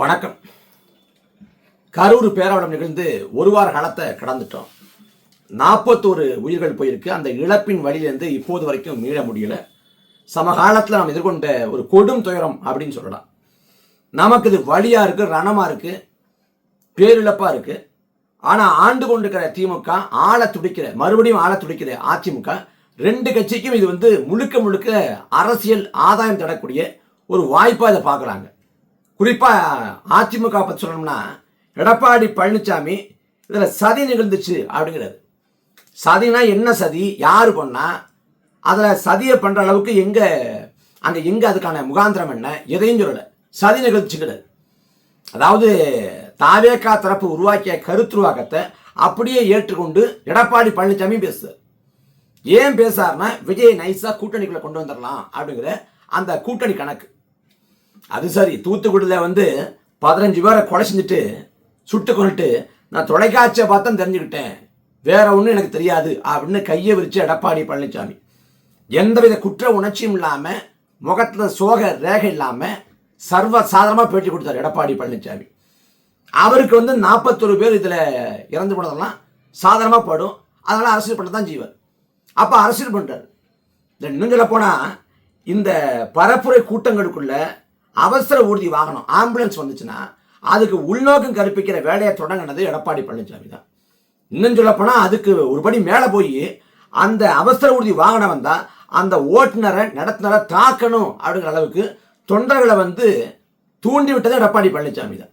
வணக்கம். கரூர் பேராவளம் நிகழ்ந்து ஒரு வார காலத்தை கடந்துட்டோம். நாற்பத்தோரு உயிர்கள் போயிருக்கு. அந்த இழப்பின் வழியிலேருந்து இப்போது வரைக்கும் மீள முடியல. சமகாலத்தில் நாம் எதிர்கொண்ட ஒரு கொடும் துயரம் அப்படின்னு சொல்லலாம். நமக்கு இது வழியாக இருக்குது ரணமாக இருக்குது பேரிழப்பாக இருக்குது ஆனால் ஆண்டு கொண்டிருக்கிற திமுக ஆளை துடிக்கிற மறுபடியும் ஆளை துடிக்கிற அதிமுக ரெண்டு கட்சிக்கும் இது வந்து முழுக்க முழுக்க அரசியல் ஆதாயம் தரக்கூடிய ஒரு வாய்ப்பாக இதை பார்க்குறாங்க. குறிப்பாக அதிமுக பற்றி சொல்லணும்னா எடப்பாடி பழனிசாமி இதில் சதி நிகழ்ந்துச்சு அப்படிங்கிறது. சதினா என்ன சதி? யார் பண்ணா? அதில் சதியை பண்ணுற அளவுக்கு எங்கே அங்கே எங்கே அதுக்கான முகாந்திரம் என்ன? எதையும் சொல்லலை. சதி நிகழ்ச்சிங்கிறது அதாவது தாவேக்கா தரப்பு உருவாக்கிய கருத்துருவாக்கத்தை அப்படியே ஏற்றுக்கொண்டு எடப்பாடி பழனிசாமி பேசுது ஏன் பேசாருன்னா விஜய் நைஸாக கூட்டணிக்குள்ளே கொண்டு வந்துடலாம் அப்படிங்கிற அந்த கூட்டணி கணக்கு. அது சரி தூத்துக்குடியில் வந்து பதினஞ்சு பேரை கொலை செஞ்சுட்டு சுட்டு கொண்டுட்டு நான் தொலைக்காட்சியை பார்த்தா தெரிஞ்சுக்கிட்டேன். வேற ஒன்றும் எனக்கு தெரியாது அப்படின்னு கையை விரிச்சு எடப்பாடி பழனிசாமி எந்தவித குற்ற உணர்ச்சியும் இல்லாமல் முகத்தில் சோக ரேகை இல்லாமல் சர்வ சாதாரணமாக பேட்டி கொடுத்தார் எடப்பாடி பழனிசாமி அவருக்கு வந்து நாற்பத்தொரு பேர் இதில் இறந்து போனதெல்லாம் சாதாரணமாக படும் அதனால் அரசியல் பண்ண தான் ஜீவர். அப்போ அரசியல் பண்ணுறாரு இன்னும் சொல்ல போனால் இந்த பரப்புரை கூட்டங்களுக்குள்ள அவசர ஊர்தி வாகனம் ஆம்புலன்ஸ் வந்துச்சுன்னா அதுக்கு உள்நோக்கம் கற்பிக்கிற வேலையை தொடங்கினது எடப்பாடி பழனிசாமி தான். இன்னும் சொல்லப்போனால் அதுக்கு ஒருபடி மேலே போய் அந்த அவசர ஊர்தி வாகனம் வந்தால் அந்த ஓட்டுநரை நடத்துனரை தாக்கணும் அப்படிங்கிற அளவுக்கு தொண்டர்களை வந்து தூண்டி விட்டது எடப்பாடி பழனிசாமி தான்.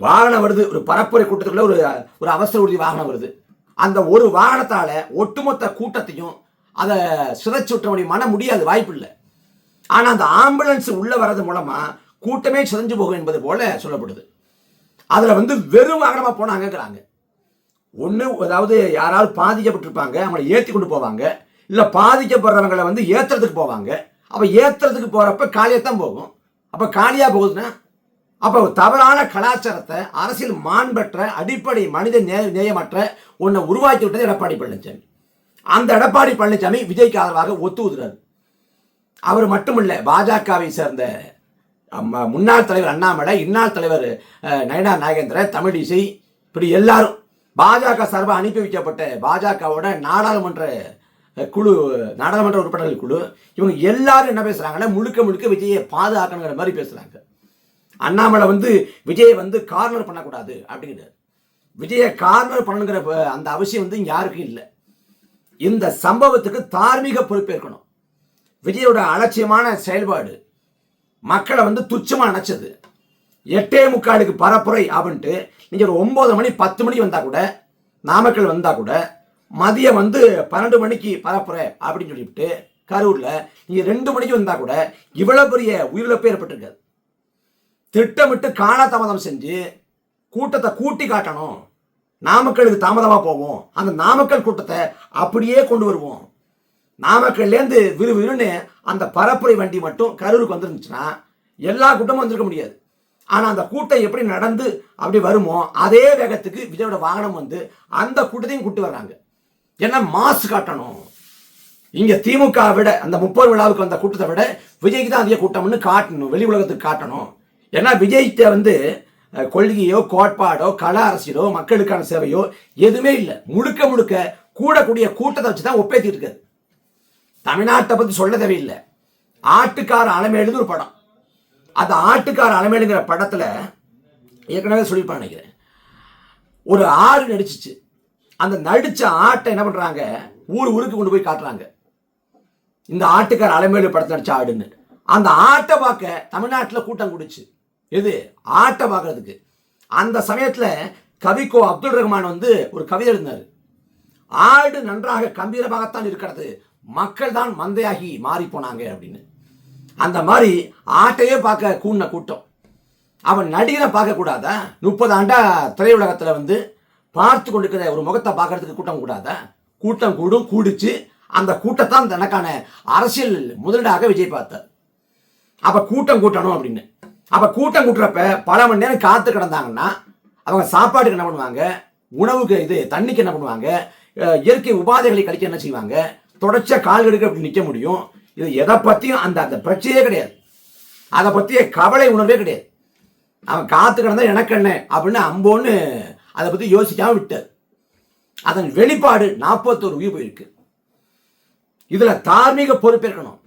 வாகனம் வருது ஒரு பரப்புரை கூட்டத்துக்குள்ள ஒரு ஒரு அவசர ஊர்தி வாகனம் வருது. அந்த ஒரு வாகனத்தால் ஒட்டுமொத்த கூட்டத்தையும் அதை சிதைச்சு விட்ட முடியும் மன முடியாது வாய்ப்பு இல்லை ஆனால் அந்த ஆம்புலன்ஸ் உள்ளே வர்றது மூலமாக கூட்டமே சிதைஞ்சு போகும் என்பது போல சொல்லப்படுது. அதில் வந்து வெறும் வாகனமாக போனாங்கங்கிறாங்க. ஒன்று அதாவது யாராவது பாதிக்கப்பட்டிருப்பாங்க அவங்களை ஏற்றி கொண்டு போவாங்க. இல்லை பாதிக்கப்படுறவங்களை வந்து ஏற்றுறதுக்கு போவாங்க. அப்போ ஏற்றுறதுக்கு போகிறப்ப காலியாக தான் போகும். அப்போ காலியாக போகுதுன்னா அப்போ தவறான கலாச்சாரத்தை அரசியல் மாண்பற்ற அடிப்படை மனித நே நேயமற்ற ஒன்றை உருவாக்கி விட்டது எடப்பாடி பழனிசாமி அந்த எடப்பாடி பழனிசாமி விஜய்க்கு ஆதரவாக ஒத்து ஊதுறாரு அவர் மட்டுமல்ல பாஜகவை சேர்ந்த முன்னாள் தலைவர் அண்ணாமலை இன்னாள் தலைவர் நயனா நாகேந்திர தமிழிசை இப்படி எல்லாரும் பாஜக சார்பாக அனுப்பி வைக்கப்பட்ட பாஜகவோட நாடாளுமன்ற குழு நாடாளுமன்ற உறுப்பினர்கள் குழு இவங்க எல்லாரும் என்ன பேசுகிறாங்கன்னா முழுக்க முழுக்க விஜயை பாதுகாக்கணுங்கிற மாதிரி பேசுகிறாங்க அண்ணாமலை வந்து விஜயை வந்து கார்னர் பண்ணக்கூடாது அப்படிங்கிறார். விஜயை கார்னர் பண்ணணுங்கிற அந்த அவசியம் வந்து யாருக்கும் இல்லை. இந்த சம்பவத்துக்கு தார்மீக பொறுப்பேற்கணும். விஜயோட அலட்சியமான செயல்பாடு. மக்களை வந்து துச்சமாக நினச்சது. எட்டே முக்காலுக்கு பரப்புரை அப்படின்ட்டு நீங்கள் ஒரு ஒம்பது மணி பத்து மணி வந்தால் கூட நாமக்கல் வந்தால் கூட மதியம் வந்து பன்னெண்டு மணிக்கு பரப்புரை அப்படின்னு சொல்லிவிட்டு கரூரில் நீங்கள் ரெண்டு மணிக்கு வந்தால் கூட இவ்வளோ பெரிய உயிரிழப்பு ஏற்பட்டிருக்காது. திட்டமிட்டு காலதாமதம் செஞ்சு கூட்டத்தை கூட்டி காட்டணும். நாமக்கலுக்கு தாமதமாக போவோம். அந்த நாமக்கல் கூட்டத்தை அப்படியே கொண்டு வருவோம். நாமக்கல்லேருந்து விறுவிறுன்னு அந்த பரப்புரை வண்டி மட்டும் கரூருக்கு வந்துருந்துச்சுன்னா எல்லா கூட்டமும் வந்திருக்க முடியாது. ஆனால் அந்த கூட்டம் எப்படி நடந்து அப்படி வருமோ அதே வேகத்துக்கு விஜயோட வாகனம் வந்து அந்த கூட்டத்தையும் கூட்டு வர்றாங்க. ஏன்னா மாசு காட்டணும்? இங்கே திமுக விட அந்த முப்பது விழாவுக்கு வந்த கூட்டத்தை விட விஜய்க்கு தான் அதிக கூட்டம்னு காட்டணும் வெளி உலகத்துக்கு காட்டணும். ஏன்னா விஜய்கிட்ட வந்து கொள்கையோ கோட்பாடோ கல அரசியலோ மக்களுக்கான சேவையோ எதுவுமே இல்லை. முழுக்க முழுக்க கூடக்கூடிய கூட்டத்தை வச்சு தான் ஒப்பேத்திட்டு இருக்காது தமிழ்நாட்டை பற்றி சொல்ல தேவையில்லை ஆட்டுக்கார அலமேடுன்னு ஒரு படம். அந்த ஆட்டுக்கார அலமேடுங்கிற படத்தில் ஏற்கனவே சொல்லியிருப்பான் நினைக்கிறேன். ஒரு ஆடு நடிச்சிச்சு. அந்த நடித்த ஆட்டை என்ன பண்ணுறாங்க ஊர் ஊருக்கு கொண்டு போய் காட்டுறாங்க. இந்த ஆட்டுக்கார அலமேலு படத்தில் நடிச்ச ஆடுன்னு. அந்த ஆட்டை பார்க்க தமிழ்நாட்டில் கூட்டம் குடிச்சு. எது? ஆட்டை பார்க்கறதுக்கு. அந்த சமயத்தில் கவிக்கோ அப்துல் ரஹ்மான் வந்து ஒரு கவிதை எழுதினார். ஆடு நன்றாக கம்பீரமாகத்தான் இருக்கிறது. மக்கள் தான் மந்தையாகி மாறி போனாங்க அப்படின்னு. அந்த மாதிரி ஆட்டையே பார்க்க கூடின கூட்டம். அவன் நடிகரை பார்க்கக்கூடாதா முப்பது ஆண்டா திரையுலகத்தில் வந்து பார்த்து கொண்டிருக்கிற ஒரு முகத்தை பார்க்கறதுக்கு கூட்டம் கூடாதா? கூட்டம் கூடும் கூடிச்சு அந்த கூட்டத்தான் தனக்கான அரசியல் முதலீடாக விஜய் பார்த்தார். அப்போ கூட்டம் கூட்டணும் அப்படின்னு. அப்போ கூட்டம் கூட்டுறப்ப பல மணி நேரம் காத்து கிடந்தாங்கன்னா அவங்க சாப்பாட்டுக்கு என்ன பண்ணுவாங்க? உணவுக்கு இது தண்ணிக்கு என்ன பண்ணுவாங்க? இயற்கை உபாதைகளை கழிக்க என்ன செய்வாங்க? தொடர்ச்சியாக கால் கெடுக்க அப்படி நிற்க முடியும். இது எதை பற்றியும் அந்த அந்த பிரச்சனையே கிடையாது. அதை பற்றிய கவலை உணர்வே கிடையாது. அவன் காத்து கிடந்தா எனக்கு என்ன? அப்படின்னு அம்போன்னு அதை பற்றி யோசிக்காம விட்டார். அதன் வெளிப்பாடு நாற்பத்தோரு உயிர் போயிருக்கு. இதில் தார்மீக பொறுப்பேற்கணும்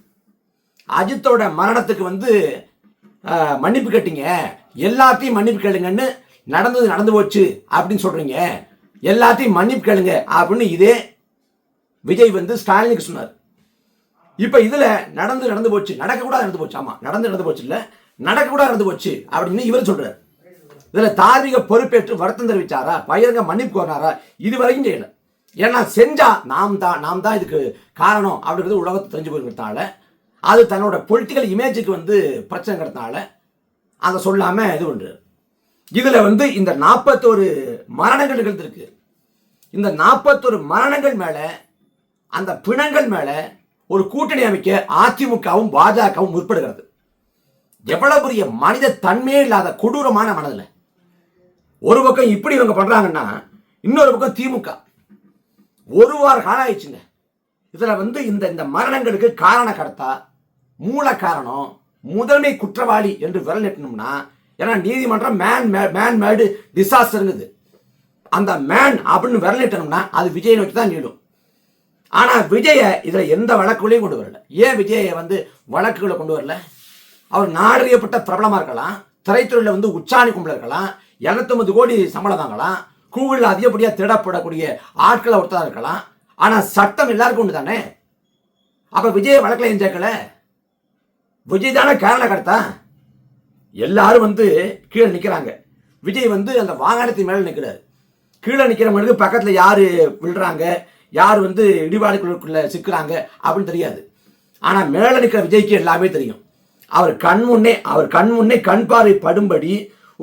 அஜித்தோட மரணத்துக்கு வந்து மன்னிப்பு கேட்டீங்க. எல்லாத்தையும் மன்னிப்பு கேளுங்கன்னு நடந்தது நடந்து போச்சு அப்படின்னு சொல்கிறீங்க எல்லாத்தையும் மன்னிப்பு கேளுங்க அப்படின்னு இதே விஜய் வந்து ஸ்டாலினுக்கு சொன்னார். இப்போ இதில் நடந்து நடந்து போச்சு நடக்கக்கூடாது நடந்து போச்சு ஆமாம் நடந்து நடந்து போச்சு இல்லை நடக்கக்கூடாது நடந்து போச்சு அப்படின்னு இவர் சொல்கிறார் இதில் தார்மீக பொறுப்பேற்று வருத்தம் தெரிவிச்சாரா பயிரங்க மன்னிப்பு கோரினாரா இது வரைக்கும் ஏன்னா செஞ்சால் நாம் தான் நாம் தான் இதுக்கு காரணம் அப்படிங்கிறது உலகத்தை தெரிஞ்சு போயிருக்கிறதுனால அது தன்னோட பொலிட்டிக்கல் இமேஜுக்கு வந்து பிரச்சனைங்கிறதுனால அதை சொல்லாமல் இது ஒன்று இதில் வந்து இந்த நாற்பத்தோரு மரணங்கள் நிகழ்ந்திருக்கு. இந்த நாற்பத்தொரு மரணங்கள் மேலே அந்த பிணங்கள் மேலே ஒரு கூட்டணி அமைக்க அதிமுகவும் பாஜகவும் முற்படுகிறது. எவ்வளவு பெரிய மனித தன்மையே இல்லாத கொடூரமான மனதில். ஒரு பக்கம் இப்படி இவங்க பண்ணுறாங்கன்னா இன்னொரு பக்கம் திமுக. ஒரு வார காலம் ஆயிடுச்சுங்க. வந்து இந்த இந்த மரணங்களுக்கு காரணக்கர்த்தா மூல காரணம் முதன்மை குற்றவாளி என்று விரல் நெட்டணும்னா ஏன்னா நீதிமன்றம் மேன் மேன் மேடு டிசாஸ்டருங்குது அந்த மேன் அப்படின்னு விரல் நெட்டணும்னா அது விஜய் நோக்கி தான் நீடும் ஆனால் விஜய இதில் எந்த வழக்குகளையும் கொண்டு வரல. ஏன் விஜயை வந்து வழக்குகளை கொண்டு வரல? அவர் நாடறியப்பட்ட பிரபலமாக இருக்கலாம் திரைத்துறையில் வந்து உச்சாணி கும்பல இருக்கலாம் இரநூத்தொம்பது கோடி சம்பளம் தாங்கலாம் கூகுளில் அதிகப்படியாக திடப்படக்கூடிய ஆட்களை ஒருத்தராக இருக்கலாம். ஆனால் சட்டம் எல்லாருக்கும் ஒன்று தானே? அப்போ விஜய் வழக்கில் ஏன் சேர்க்கல விஜய் தானே காரணக்கர்த்தா எல்லாரும் வந்து கீழே நிற்கிறாங்க விஜய் வந்து அந்த வாகனத்தின் மேலே நிற்கிறார் கீழே நிற்கிறவனுக்கு பக்கத்தில் யார் விழுறாங்க? யார் வந்து இடிபாடுகளுக்குள்ள சிக்கிறாங்க அப்படின்னு தெரியாது. ஆனால் மேலே நிற்கிற விஜய்க்கு எல்லாமே தெரியும். அவர் கண் முன்னே அவர் கண் முன்னே கண் பார்வை படும்படி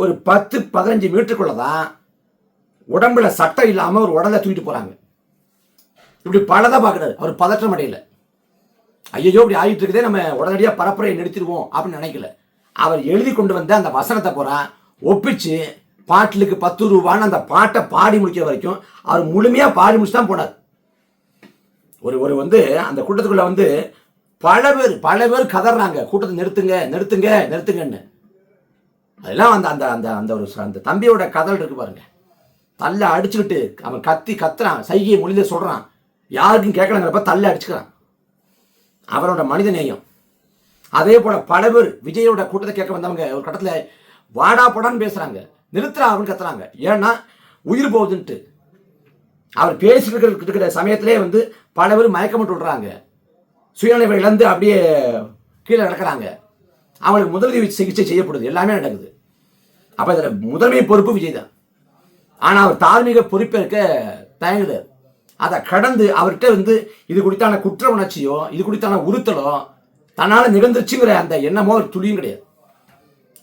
ஒரு பத்து பதினஞ்சு மீட்டருக்குள்ள தான் உடம்புல சட்டம் இல்லாமல் ஒரு உடலை தூக்கிட்டு போகிறாங்க இப்படி பலதை பார்க்குறாரு அவர் பதற்றம் அடையல. ஐயோ இப்படி ஆகிட்டு இருக்குதே நம்ம உடனடியாக பரப்புரையை நிறுத்திடுவோம் அப்படின்னு நினைக்கல. அவர் எழுதி கொண்டு வந்த அந்த வசனத்தை பூரா ஒப்பிச்சு பாட்டிலுக்கு பத்து ரூபான்னு அந்த பாட்டை பாடி முடிக்கிற வரைக்கும் அவர் முழுமையாக பாடி முடிச்சு தான் போனார். ஒரு ஒரு வந்து அந்த கூட்டத்துக்குள்ள வந்து பல பேர் பல பேர் கதறாங்க கூட்டத்தை நிறுத்துங்க நிறுத்துங்க நிறுத்துங்கன்னு. அதெல்லாம் அந்த அந்த அந்த அந்த ஒரு அந்த தம்பியோட கதல் இருக்கு பாருங்க. தள்ள அடிச்சுக்கிட்டு அவன் கத்தி கத்துறான். சைகையை மொழியில சொல்றான். யாருக்கும் கேட்கலங்கிறப்ப தள்ள அடிச்சுக்கிறான். அவரோட மனித நேயம். அதே போல பல பேர் விஜயோட கூட்டத்தை கேட்க வந்தவங்க ஒரு கட்டத்தில் வாடா போடான்னு பேசுறாங்க. நிறுத்துறா அப்படின்னு கத்துறாங்க. ஏன்னா உயிர் போகுதுன்ட்டு. அவர் பேசிட்டு இருக்கிற இருக்கிற சமயத்திலே வந்து பல பேர் மயக்கமிட்டு விடுறாங்க. சுயநிலை இழந்து அப்படியே கீழே நடக்கிறாங்க. அவங்களுக்கு முதலுதவி சிகிச்சை செய்யப்படுது. எல்லாமே நடக்குது. அப்போ இதில் முதன்மை பொறுப்பு விஜய் தான். ஆனால் அவர் தார்மீக பொறுப்பேற்க தயங்குறார் அதை கடந்து அவர்கிட்ட வந்து இது குறித்தான குற்ற உணர்ச்சியோ இது குறித்தான உறுத்தலோ தன்னால் நிகழ்ந்துருச்சுங்கிற அந்த எண்ணமோ ஒரு துளியும் கிடையாது.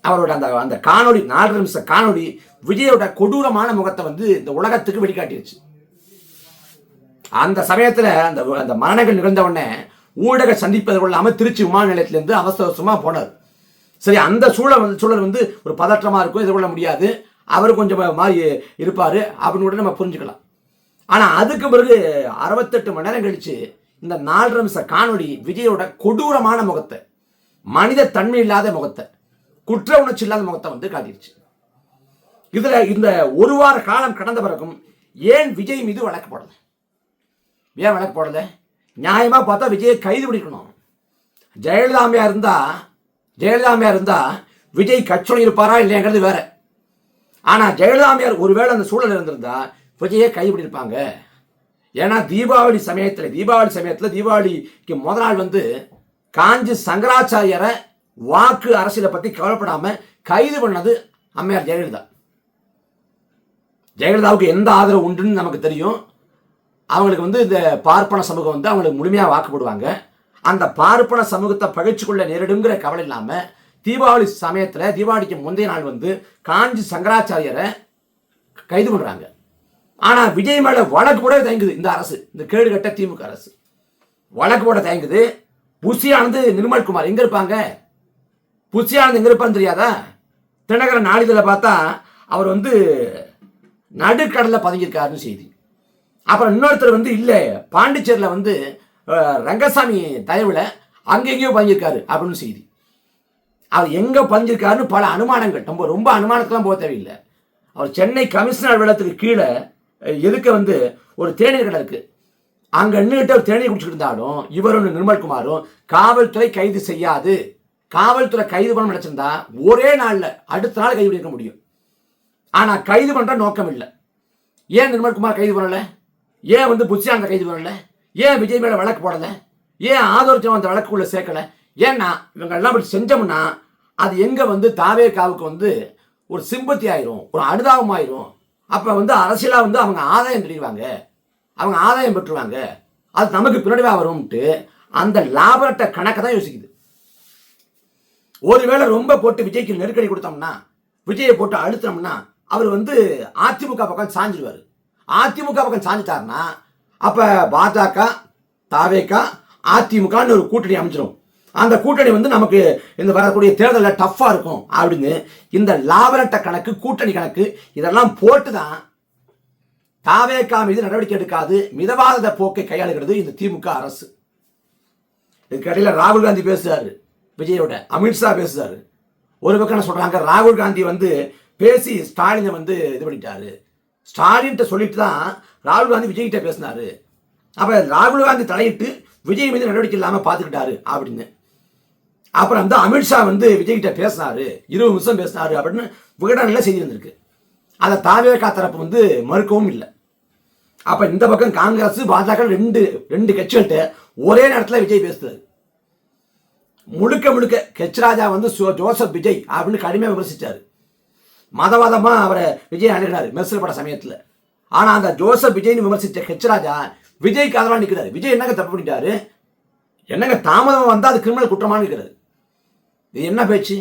அவரோட அந்த அந்த காணொலி நாலு நிமிஷ காணொலி விஜயோட கொடூரமான முகத்தை வந்து இந்த உலகத்துக்கு வெளிக்காட்டிடுச்சு அந்த சமயத்தில் அந்த அந்த மரணங்கள் நிகழ்ந்த உடனே ஊடக சந்திப்பது கொள்ளாமல் திருச்சி விமான நிலையத்திலேருந்து அவசர அவசரமா போனார். சரி அந்த சூழல் வந்து சூழல் வந்து ஒரு பதற்றமாக இருக்கும் எதிர்கொள்ள முடியாது. அவர் கொஞ்சம் மாதிரி இருப்பார். அப்படின்னு கூட நம்ம புரிஞ்சுக்கலாம். ஆனால் அதுக்கு பிறகு அறுபத்தெட்டு மணி நேரம் கழித்து இந்த நாலு நிமிஷ காணொளி விஜயோட கொடூரமான முகத்தை மனித தன்மை இல்லாத முகத்தை குற்ற உணர்ச்சி இல்லாத முகத்தை வந்து காட்டிருச்சு. இதில் இந்த ஒரு வார காலம் கடந்த பிறகும் ஏன் விஜய் மீது வழக்கு ஏன் விளக்கு போடல? நியாயமாக பார்த்தா விஜயை கைது பிடிக்கணும் ஜெயலலிதாமையா இருந்தா ஜெயலலிதாமையா இருந்தால் விஜய் கட்சி இருப்பாரா இல்லைங்கிறது வேற. ஆனா ஜெயலலிதாமையார் ஒருவேளை அந்த சூழல் இருந்திருந்தா விஜயை கைது பிடிப்பாங்க ஏன்னா தீபாவளி சமயத்தில் தீபாவளி சமயத்தில் தீபாவளிக்கு முத நாள் வந்து காஞ்சி சங்கராச்சாரியரை வாக்கு அரசியலை பற்றி கவலைப்படாமல் கைது பண்ணது அம்மையார் ஜெயலலிதா. ஜெயலலிதாவுக்கு எந்த ஆதரவு உண்டுன்னு நமக்கு தெரியும். அவங்களுக்கு வந்து இந்த பார்ப்பன சமூகம் வந்து அவங்களுக்கு முழுமையாக வாக்குப்படுவாங்க. அந்த பார்ப்பன சமூகத்தை பகைச்சு கொள்ள நேரிடுங்கிற கவலை இல்லாமல் தீபாவளி சமயத்தில் தீபாவளிக்கு முந்தைய நாள் வந்து காஞ்சி சங்கராச்சாரியரை கைது பண்ணுறாங்க ஆனால் விஜய் மேலே வழக்கு போட தயங்குது இந்த அரசு இந்த கேடுகட்ட திமுக அரசு. வழக்கு போட தயங்குது. புசியானது நிர்மல்குமார் எங்கே இருப்பாங்க? புசியானது எங்கே இருப்பான்னு தெரியாதா? தினகரன் நாளிதழை பார்த்தா அவர் வந்து நடுக்கடலில் பதுங்கியிருக்காருன்னு செய்தி. அப்புறம் இன்னொருத்தர் வந்து இல்லை பாண்டிச்சேரியில் வந்து ரங்கசாமி தயவில் அங்கெங்கேயோ பதிஞ்சிருக்காரு அப்படின்னு செய்தி. அவர் எங்கே பதிஞ்சிருக்காருன்னு பல அனுமானங்கள். நம்ம ரொம்ப அனுமானத்துலாம் போக தேவையில்லை. அவர் சென்னை கமிஷனர் அலுவலகத்துக்கு கீழே எதுக்க வந்து ஒரு தேநீர் கடை இருக்குது அங்கே நின்றுட்டு அவர் தேநீர் குடிச்சிட்டு இருந்தாலும் இவரும் நிர்மல்குமாரும் காவல்துறை கைது செய்யாது. காவல்துறை கைது பண்ண நினைச்சிருந்தா ஒரே நாளில் அடுத்த நாள் கைது பண்ணிருக்க முடியும். ஆனால் கைது பண்ணுற நோக்கம் இல்லை. ஏன் நிர்மல்குமார் கைது பண்ணலை? ஏன் வந்து புத்தியானந்த கைது பண்ணல? ஏன் விஜய் மேல வழக்கு போடல? ஏன் ஆதோரிச்சவன் அந்த வழக்குள்ள சேர்க்கல? ஏன்னா இவங்க எல்லாம் இப்படி செஞ்சோம்னா அது எங்க வந்து தாவேக்காவுக்கு வந்து ஒரு சிம்பத்தி ஆயிரும் ஒரு அனுதாபம் ஆயிரும். அப்ப வந்து அரசியலா வந்து அவங்க ஆதாயம் தெரியுவாங்க அவங்க ஆதாயம் பெற்றுவாங்க. அது நமக்கு பின்னடைவா வரும்ட்டு அந்த லாபரட்ட கணக்கை தான் யோசிக்குது. ஒருவேளை ரொம்ப போட்டு விஜய்க்கு நெருக்கடி கொடுத்தோம்னா விஜயை போட்டு அழுத்தோம்னா அவர் வந்து அதிமுக பக்கம் சாஞ்சிடுவார் அதிமுக பக்கம் சாஞ்சிட்டாருன்னா அப்போ பாஜக தாவேக்கா அதிமுகன்னு ஒரு கூட்டணி அமைச்சிடும் அந்த கூட்டணி வந்து நமக்கு இந்த வரக்கூடிய தேர்தலில் டஃப்பாக இருக்கும். அப்படின்னு இந்த லாபரட்ட கணக்கு கூட்டணி கணக்கு இதெல்லாம் போட்டு தான் தாவேக்கா மீது நடவடிக்கை எடுக்காது மிதவாத போக்கை கையாளுகிறது இந்த திமுக அரசு. இதுக்கடையில் ராகுல் காந்தி பேசுறாரு விஜயோட. அமித்ஷா பேசுறாரு. ஒரு பக்கம் என்ன சொல்றாங்க ராகுல் காந்தி வந்து பேசி ஸ்டாலினை வந்து இது பண்ணிட்டாரு. ஸ்டாலின்ட்ட சொல்லிட்டு தான் ராகுல் காந்தி விஜய்கிட்ட பேசினார். பேசினாரு ராகுல் காந்தி தலையிட்டு விஜய் மீது நடவடிக்கை இல்லாமல் பார்த்துக்கிட்டாரு அப்படின்னு. அப்புறம் வந்து அமித்ஷா வந்து விஜய்கிட்ட பேசினார். பேசினாரு இருபது நிமிஷம் பேசினார் அப்படின்னு விகடனில் செய்தி வந்திருக்கு. அதை தாவேகா தரப்பு வந்து மறுக்கவும் இல்லை. அப்போ இந்த பக்கம் காங்கிரஸ் பாஜக ரெண்டு ரெண்டு கட்சிகள்கிட்ட ஒரே நேரத்தில் விஜய் பேசுறாரு. முழுக்க முழுக்க கெச்ராஜா வந்து ஜோசப் விஜய் அப்படின்னு கடுமையாக விமர்சித்தார் மதவாதமாக அவரை விஜய் அணுகிறாரு மெர்சல் பட சமயத்தில். ஆனால் அந்த ஜோசப் விஜய்னு விமர்சித்த ஹெச்ராஜா விஜய்க்கு அதெல்லாம் நிற்கிறாரு விஜய் என்னங்க தப்பு பண்ணிட்டாரு? என்னங்க தாமதம் வந்தால் அது கிரிமினல் குற்றமானு இருக்கிறாரு இது என்ன பேச்சு?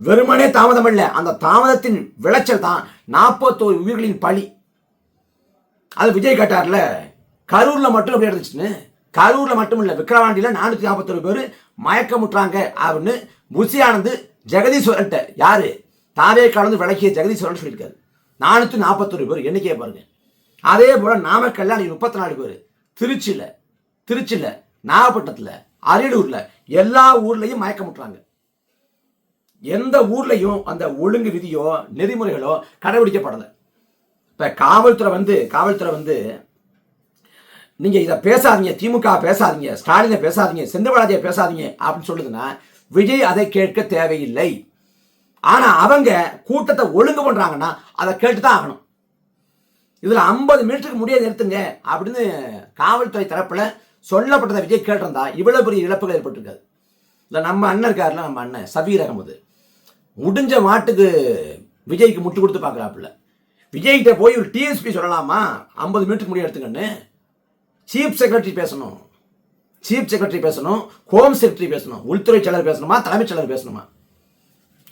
வெறுமனே தாமதம் இல்லை. அந்த தாமதத்தின் விளைச்சல் தான் நாற்பத்தோரு உயிர்களின் பழி. அது விஜய் கேட்டார்ல கரூரில் மட்டும் எப்படி இருந்துச்சுன்னு கரூரில் மட்டும் இல்லை விக்ரவாண்டியில் நானூற்றி நாற்பத்தொரு பேர் மயக்கமுற்றாங்க அப்படின்னு புசி ஆனந்த் ஜெகதீஸ்வரன்ட்ட யாரு? தாவே கலந்து விளக்கிய ஜெகதீஸ்வரன் சொல்லியிருக்காரு. நானூற்றி நாற்பத்தொரு பேர் எண்ணிக்கையை பாருங்க. அதே போல் நாமக்கல்ல அன்னைக்கு முப்பத்தி நாலு பேர். திருச்சியில் திருச்சியில் நாகப்பட்டினத்தில் அரியலூரில் எல்லா ஊர்லேயும் மயக்கமுட்டுறாங்க எந்த ஊர்லேயும் அந்த ஒழுங்கு விதியோ நெறிமுறைகளோ கடைபிடிக்கப்படலை. இப்போ காவல்துறை வந்து காவல்துறை வந்து நீங்கள் இதை பேசாதீங்க திமுக பேசாதீங்க ஸ்டாலினை பேசாதீங்க செந்தபாலாஜியை பேசாதீங்க அப்படின்னு சொல்லுதுன்னா விஜய் அதை கேட்க தேவையில்லை. ஆனா அவங்க கூட்டத்தை ஒழுங்கு பண்றாங்கன்னா அதை கேட்டு தான் ஆகணும். இதுல ஐம்பது மீட்டருக்கு முடியாது நிறுத்துங்க அப்படின்னு காவல்துறை தரப்புல சொல்லப்பட்டதை விஜய் கேட்டிருந்தா இவ்வளவு பெரிய இழப்புகள் ஏற்பட்டிருக்காது. இல்லை நம்ம அண்ணன் இருக்காருல நம்ம அண்ணன் சபீர் அகமது முடிஞ்ச மாட்டுக்கு விஜய்க்கு முட்டு கொடுத்து பார்க்குறாப்புல. விஜய்கிட்ட போய் ஒரு டிஎஸ்பி சொல்லலாமா? ஐம்பது மீட்டருக்கு முடிய எடுத்துக்கன்னு சீஃப் செக்ரட்டரி பேசணும். சீஃப் செக்ரட்டரி பேசணும். ஹோம் செக்ரட்டரி பேசணும். உள்துறை செயலர் பேசணுமா? தலைமைச் செயலர் பேசணுமா?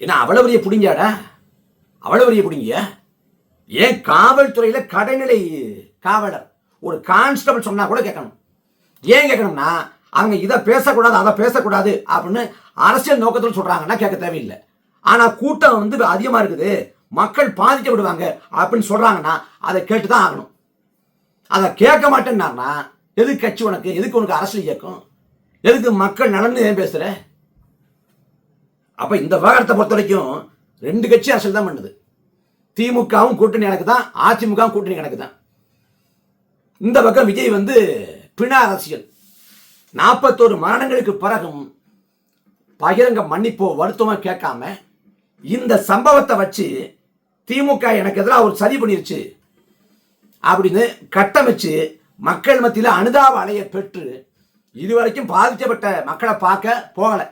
ஏன்னா அவ்வளவு பெரிய பிடிங்காடா அவ்வளவு பெரிய புடிங்கிய? ஏன் காவல்துறையில் கடைநிலை காவலர்? ஒரு கான்ஸ்டபிள் சொன்னால் கூட கேட்கணும். ஏன் கேட்கணும்னா அவங்க இதை பேசக்கூடாது அதை பேசக்கூடாது அப்படின்னு அரசியல் நோக்கத்தில் சொல்கிறாங்கன்னா கேட்க தேவையில்லை. ஆனால் கூட்டம் வந்து அதிகமாக இருக்குது. மக்கள் பாதிக்க விடுவாங்க அப்படின்னு சொல்கிறாங்கன்னா அதை கேட்டு தான் ஆகணும். அதை கேட்க மாட்டேன்னாருன்னா எதுக்கு கட்சி உனக்கு? எதுக்கு உனக்கு அரசியல் இயக்கம்? எதுக்கு மக்கள் நலன்னு ஏன் பேசுகிற அப்போ இந்த விவகாரத்தை பொறுத்த வரைக்கும் ரெண்டு கட்சி அரசியல் தான் பண்ணுது. திமுகவும் கூட்டணி எனக்கு தான் அதிமுகவும் கூட்டணி கணக்கு தான் இந்த பக்கம் விஜய் வந்து பிண அரசியல். நாற்பத்தோரு மரணங்களுக்கு பிறகும் பகிரங்க மன்னிப்போ வருத்தமாக கேட்காம இந்த சம்பவத்தை வச்சு திமுக எனக்கு எதிராக ஒரு சதி பண்ணிருச்சு அப்படின்னு கட்டமைச்சு மக்கள் மத்தியில் அனுதாப அலையை பெற்று இதுவரைக்கும் பாதிக்கப்பட்ட மக்களை பார்க்க போகலை.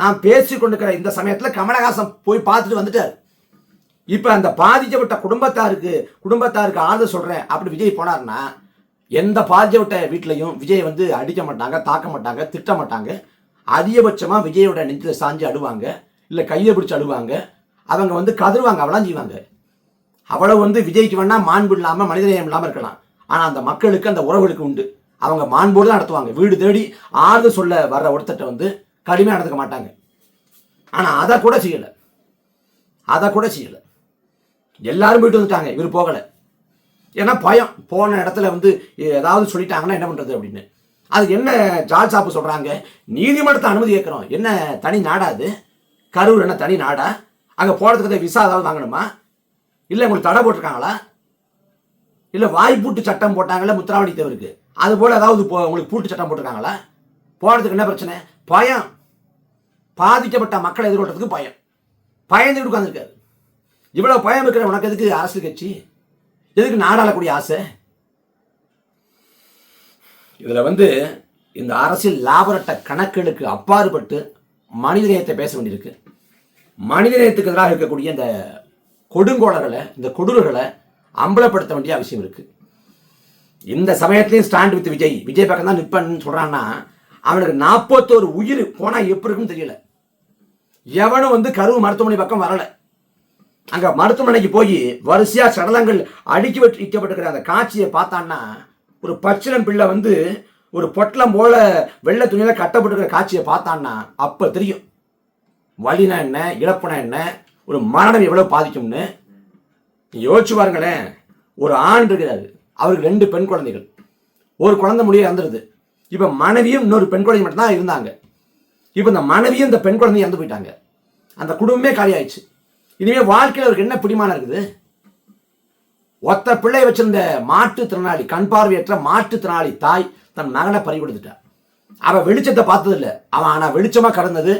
நான் பேசி கொண்டிருக்கிற இந்த சமயத்தில் கமலஹாசன் போய் பார்த்துட்டு வந்துட்டார். இப்போ அந்த பாதிக்கப்பட்ட குடும்பத்தாருக்கு குடும்பத்தாருக்கு ஆறுதல் சொல்கிறேன் அப்படி விஜய் போனார்னா எந்த பாதிக்கப்பட்ட வீட்லையும் விஜய் வந்து அடிக்க மாட்டாங்க தாக்க மாட்டாங்க திட்ட மாட்டாங்க. அதிகபட்சமாக விஜயோட நெஞ்சில் சாஞ்சு அழுவாங்க இல்லை கையை பிடிச்சி அழுவாங்க அவங்க வந்து கதறுவாங்க அவளாம் செய்வாங்க. அவ்வளவு வந்து விஜய்க்கு வேணால் மாண்பு இல்லாமல் மனிதநேயம் இல்லாமல் இருக்கலாம். ஆனால் அந்த மக்களுக்கு அந்த உறவுகளுக்கு உண்டு. அவங்க மாண்போடு தான் நடத்துவாங்க. வீடு தேடி ஆறுதல் சொல்ல வர்ற ஒருத்தட்ட வந்து கடுமையாக நடந்துக்க மாட்டாங்க. ஆனால் அதை கூட செய்யலை. அதை கூட செய்யலை. எல்லாரும் போயிட்டு வந்துட்டாங்க. இவர் போகலை. ஏன்னா பயம். போன இடத்துல வந்து ஏதாவது சொல்லிட்டாங்கன்னா என்ன பண்ணுறது அப்படின்னு. அது என்ன ஜால் சாப்பு சொல்கிறாங்க நீதிமன்றத்தை அனுமதி கேட்குறோம். என்ன தனி நாடாது கரூர் என்ன தனி நாடா? அங்கே போகிறதுக்கு விசா ஏதாவது வாங்கணுமா? இல்லை உங்களுக்கு தடை போட்டிருக்காங்களா? இல்லை வாய்ப்பூட்டு சட்டம் போட்டாங்களே முத்திராவணி தேவருக்கு அது போல் ஏதாவது இப்போ உங்களுக்கு பூட்டு சட்டம் போட்டிருக்காங்களா? போகிறதுக்கு என்ன பிரச்சனை? பயம். பாதிக்கப்பட்ட மக்களை எதிர்கொள்றதுக்கு பயம். பயந்து உட்காந்துருக்காரு இவ்வளவு பயம் இருக்கிற உனக்கு எதுக்கு அரசியல் கட்சி? எதுக்கு நாடாளக்கூடிய ஆசை? இதுல வந்து இந்த அரசியல் லாபரட்ட கணக்குகளுக்கு அப்பாறுபட்டு மனிதநேயத்தை பேச வேண்டியிருக்கு. மனிதநேயத்துக்கு எதிராக இருக்கக்கூடிய இந்த கொடுங்கோளர்களை இந்த கொடூர்களை அம்பலப்படுத்த வேண்டிய அவசியம் இருக்கு. இந்த சமயத்திலையும் ஸ்டாண்ட் வித் விஜய். விஜய் பக்கம் தான் நிற்பன்னு சொல்றான்னா அவனுக்கு நாற்பத்தோரு உயிர் போனால் எப்படி இருக்குன்னு தெரியல. எவனும் வந்து கருவு மருத்துவமனை பக்கம் வரல. அங்க மருத்துவமனைக்கு போய் வரிசையா சடலங்கள் அடுக்கி வச்சு வைக்கப்பட்டிருக்கிற அந்த காட்சியை பார்த்தான்னா ஒரு பச்சிலம் பிள்ளை வந்து ஒரு பொட்டலம் போல வெள்ளை துணியில கட்டப்பட்டிருக்கிற காட்சியை பார்த்தான்னா அப்ப தெரியும். வலினா என்ன இழப்புனா என்ன ஒரு மரணம் எவ்வளவு பாதிக்கும்னு. யோசிச்சு பாருங்களேன். ஒரு ஆண் இருக்கிறாரு. அவருக்கு ரெண்டு பெண் குழந்தைகள். ஒரு குழந்தை முடிய இறந்துருது. இப்போ மனைவியும் இன்னொரு பெண் குழந்தை மட்டும்தான் இருந்தாங்க. இப்போ இந்த மனைவியும் இந்த பெண் குழந்தையும் இறந்து போயிட்டாங்க. அந்த குடும்பமே காலியாயிடுச்சு. இனிமேல் வாழ்க்கையில் அவருக்கு என்ன பிடிமானம் இருக்குது? ஒத்த பிள்ளை வச்சிருந்த மாற்றுத்திறனாளி கண் பார்வையற்ற மாற்றுத்திறனாளி தாய் தன் மகனை பறி கொடுத்துட்டா. அவன் வெளிச்சத்தை பார்த்ததில்ல. அவன் ஆனால் வெளிச்சமாக கடந்தது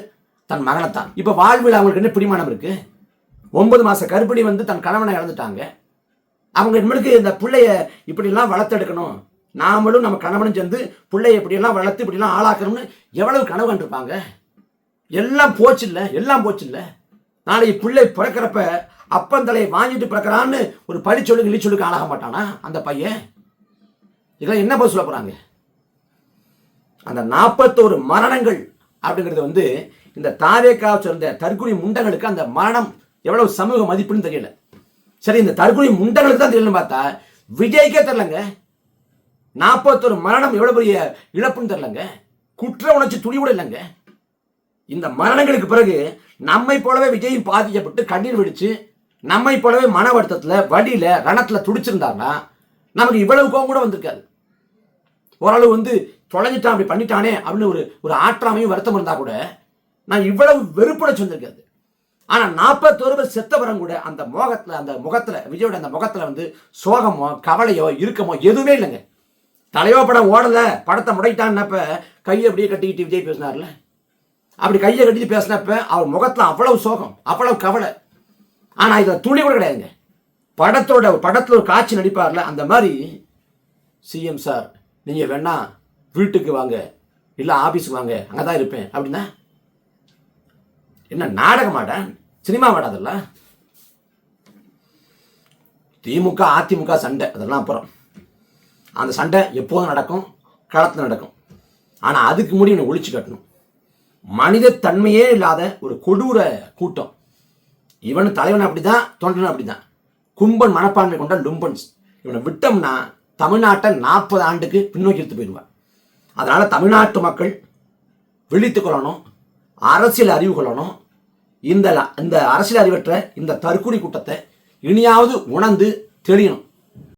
தன் மகனை தான் இப்போ வாழ்வில் அவங்களுக்கு என்ன பிடிமானம் இருக்கு? ஒன்பது மாத கர்ப்பிணி வந்து தன் கணவனை இழந்துட்டாங்க. அவங்க இனிமேலுக்கு இந்த பிள்ளைய இப்படிலாம் வளர்த்தெடுக்கணும். நாமளும் நம்ம கணவனும் சேர்ந்து பிள்ளைய இப்படியெல்லாம் வளர்த்து இப்படிலாம் ஆளாக்கணும்னு எவ்வளவு கனவு கண்டிருப்பாங்க? எல்லாம் போச்சு இல்லை? எல்லாம் போச்சு இல்லை? நாளைக்கு பிள்ளை பிறக்கிறப்ப அப்பந்தலையை வாங்கிட்டு பிறக்கிறான்னு ஒரு பழி சொல்லுங்க இழி சொல்லுக்கு ஆளாக மாட்டானா அந்த பையன்? இதெல்லாம் என்ன பதில் சொல்ல போகிறாங்க அந்த நாற்பத்தோரு மரணங்கள் அப்படிங்கிறது வந்து இந்த தாவேக்காவை சேர்ந்த தற்குறி முண்டங்களுக்கு அந்த மரணம் எவ்வளவு சமூக மதிப்புன்னு தெரியல. சரி இந்த தற்குறி முண்டங்களுக்கு தான் தெரியலன்னு பார்த்தா விஜய்க்கே தெரிலங்க நாற்பத்தொரு மரணம் எவ்வளவு பெரிய இழப்புன்னு தெரிலங்க குற்ற உணர்ச்சி துணி கூட இல்லைங்க. இந்த மரணங்களுக்கு பிறகு நம்மை போலவே விஜயும் பாதிக்கப்பட்டு கண்ணீர் வெடிச்சு நம்மை போலவே மன வருத்தத்தில் வடியில ரணத்தில் துடிச்சிருந்தாங்கன்னா நமக்கு இவ்வளவு கோபம் கூட வந்திருக்காது. ஓரளவு வந்து தொலைஞ்சிட்டான் அப்படி பண்ணிட்டானே அப்படின்னு ஒரு ஒரு ஆற்றாமையும் வருத்தம் இருந்தால் கூட நான் இவ்வளவு வெறுப்புடைச்சு வந்திருக்காது. ஆனால் நாற்பத்தொரு பேர் செத்தவரம் கூட அந்த மோகத்தில் அந்த முகத்தில் விஜயோட அந்த முகத்தில் வந்து சோகமோ கவலையோ இருக்கமோ எதுவுமே இல்லைங்க. தலைவா படம் ஓடல படத்தை முடைட்டான்னப்ப கையை அப்படியே கட்டிக்கிட்டு விஜய் பேசினார்ல? அப்படி கையை கட்டிட்டு பேசினப்ப அவர் முகத்தில் அவ்வளவு சோகம் அவ்வளவு கவலை. ஆனால் இதில் துணி கூட கிடையாதுங்க. படத்தோட படத்தில் ஒரு காட்சி நடிப்பார்ல அந்த மாதிரி சிஎம் சார் நீங்கள் வேணா வீட்டுக்கு வாங்க இல்லை ஆஃபீஸுக்கு வாங்க அங்கதான் இருப்பேன். அப்படின்னா என்ன நாடகமாடா சினிமா வாடாதல்ல திமுக அதிமுக சண்டை அதெல்லாம் அப்புறம். அந்த சண்டை எப்போதும் நடக்கும் களத்தில் நடக்கும். ஆனால் அதுக்கு முடி இவனை ஒழிச்சு கட்டணும். மனித தன்மையே இல்லாத ஒரு கொடூர கூட்டம். இவன் தலைவன் அப்படிதான் தொண்டன் அப்படிதான் கும்பன் மனப்பான்மை கொண்ட லும்பன்ஸ். இவனை விட்டோம்னா தமிழ்நாட்டை நாற்பது ஆண்டுக்கு பின்னோக்கி எடுத்து போயிடுவான். அதனால் தமிழ்நாட்டு மக்கள் விழித்து கொள்ளணும் அரசியல் அறிவு கொள்ளணும். இந்த இந்த அரசியல் அறிவற்ற இந்த தற்கொலை கூட்டத்தை இனியாவது உணர்ந்து தெரியணும்